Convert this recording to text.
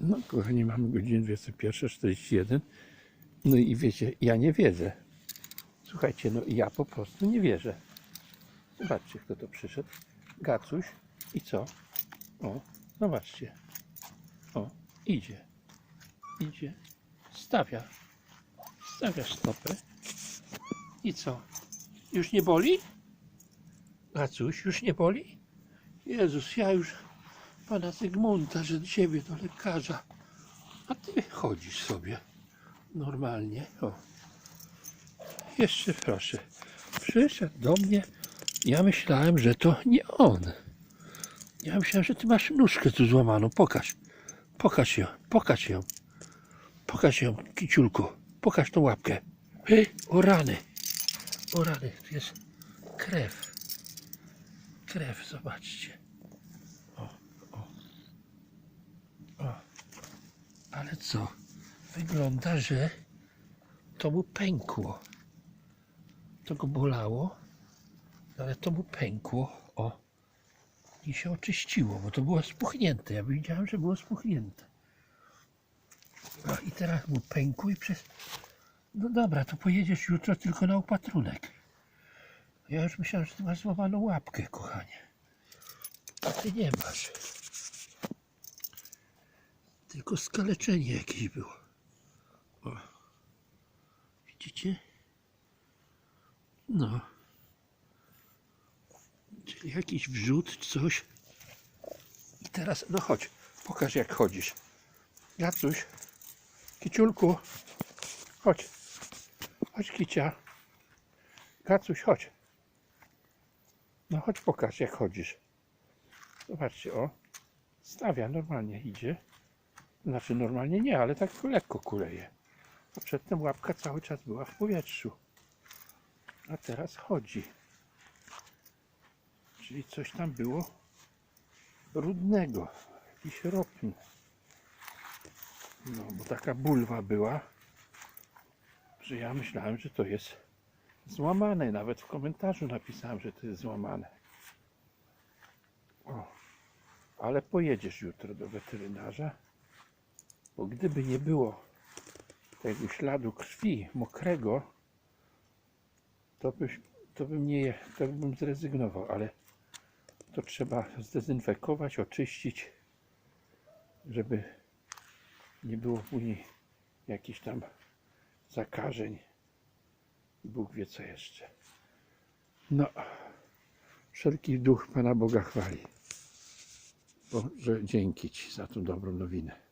No kochani, mamy godzinę 21.41. No i wiecie, ja nie wierzę. Słuchajcie, no ja po prostu nie wierzę. Zobaczcie, kto to przyszedł. Gacuś. I co? O, zobaczcie. O, idzie. Idzie. Stawia. Stawia stopę. I co? Już nie boli? Gacuś, już nie boli? Jezus, ja już pana Zygmunta, że ciebie do lekarza. A ty chodzisz sobie normalnie. O. Jeszcze proszę. Przyszedł do mnie. Ja myślałem, że to nie on. Ja myślałem, że ty masz nóżkę tu złamaną. Pokaż. Pokaż ją. Pokaż ją. Pokaż ją, kiciulku. Pokaż tą łapkę. Ej, o rany. O rany. Tu jest krew. Krew, zobaczcie. Ale co? Wygląda, że to mu pękło. To go bolało, ale to mu pękło. O. I się oczyściło, bo to było spuchnięte. Ja widziałem, że było spuchnięte. No i teraz mu pękło i przez... No dobra, to pojedziesz jutro tylko na opatrunek. Ja już myślałem, że ty masz złamaną łapkę, kochanie. A ty nie masz. Tylko skaleczenie jakieś było. O. Widzicie? No. Czyli jakiś wrzut, coś. I teraz, no chodź, pokaż jak chodzisz. Jacuś, kiciulku, chodź. Chodź kicia. Gacuś, chodź. No chodź pokaż jak chodzisz. Zobaczcie, o. Stawia, normalnie idzie. Znaczy normalnie nie, ale tak lekko kuleje. A przedtem łapka cały czas była w powietrzu. A teraz chodzi. Czyli coś tam było rudnego, jakiś ropny. No, bo taka bulwa była, że ja myślałem, że to jest złamane. Nawet w komentarzu napisałem, że to jest złamane. O, ale pojedziesz jutro do weterynarza. Bo gdyby nie było tego śladu krwi mokrego, to, byś, to bym nie to bym zrezygnował, ale to trzeba zdezynfekować, oczyścić, żeby nie było później jakichś tam zakażeń. Bóg wie co jeszcze. No, wszelki duch Pana Boga chwali. Boże, dzięki Ci za tą dobrą nowinę.